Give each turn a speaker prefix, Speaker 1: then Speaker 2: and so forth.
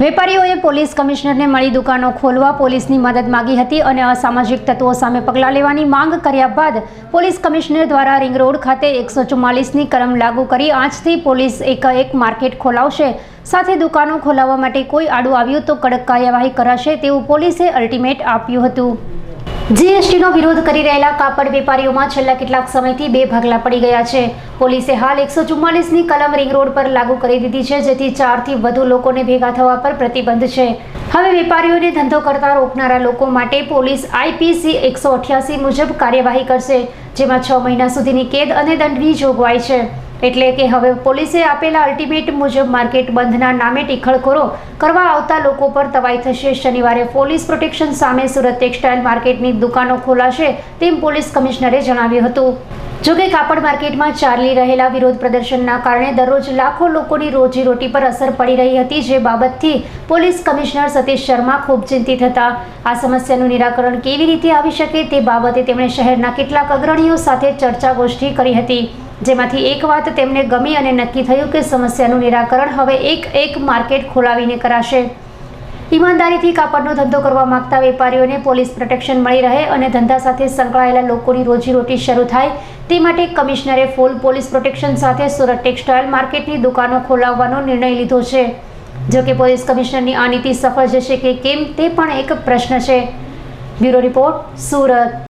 Speaker 1: વેપારીઓએ પોલીસ કમિશનરને મળી દુકાનો ખોલવા પોલીસની મદદ માગી હતી અને અસામાજિક તત્વો સામે પગલાં લેવાની માંગ કર્યા બાદ પોલીસ કમિશનર દ્વારા રિંગ રોડ ખાતે એકસો ચુમ્માલીસની કલમ લાગુ કરી આજથી પોલીસ એકાએક માર્કેટ ખોલાવશે. સાથે દુકાનો ખોલાવવા માટે કોઈ આડું આવ્યું તો કડક કાર્યવાહી કરાશે તેવું પોલીસે અલ્ટિમેટ આપ્યું હતું. જીએસટીનો વિરોધ કરી રહેલા કાપડ વેપારીઓમાં છેલ્લા કેટલાક સમયથી બે ભાગલા પડી ગયા છે. પોલીસે હાલ એકસો ચુમ્માલીસની કલમ રિંગ રોડ પર લાગુ કરી દીધી છે, જેથી ચારથી વધુ લોકોને ભેગા થવા પર પ્રતિબંધ છે. હવે વેપારીઓને ધંધો કરતા રોકનારા લોકો માટે પોલીસ આઈપીસી એકસો અઠ્યાસી મુજબ કાર્યવાહી કરશે, જેમાં છ મહિના સુધીની કેદ અને દંડની જોગવાઈ છે. એટલે કે હવે પોલીસે આપેલા અલ્ટિમેટ મુજબ માર્કેટ બંધના નામે ટીખળખોરો કરવા આવતા લોકો પર તવાઈ થશે. શનિવારે પોલીસ પ્રોટેક્શન સામે સુરત ટેક્સટાઇલ માર્કેટની દુકાનો ખોલાશે તેમ પોલીસ કમિશનરે જણાવ્યું હતું. જોકે કાપડ માર્કેટમાં ચાલી રહેલા વિરોધ પ્રદર્શનના કારણે દરરોજ લાખો લોકોની રોજીરોટી પર અસર પડી રહી હતી, જે બાબતથી પોલીસ કમિશનર સતીશ શર્મા ખૂબ ચિંતિત હતા. આ સમસ્યાનું નિરાકરણ કેવી રીતે આવી શકે તે બાબતે તેમણે શહેરના કેટલાક અગ્રણીઓ સાથે ચર્ચા ગોષ્ઠી કરી હતી. જેમાંથી એક વાત તેમને ગમી અને નક્કી થયું કે સમસ્યાનું નિરાકરણ હવે એક એક માર્કેટ ખોલાવીને કરાશે. ઈમાનદારીથી કાપડનો ધંધો કરવા માંગતા વેપારીઓને પોલીસ પ્રોટેક્શન મળી રહે અને ધંધા સાથે સંકળાયેલા લોકોની રોજીરોટી શરૂ થાય. તે માટે કમિશનરે ફૂલ પોલીસ પ્રોટેક્શન સાથે સુરત ટેક્સટાઇલ માર્કેટની દુકાનો ખોલાવવાનો નિર્ણય લીધો છે. જોકે પોલીસ કમિશનરની આ નીતિ સફળ જશે કે કેમ તે પણ એક પ્રશ્ન છે. Bureau report, Surat.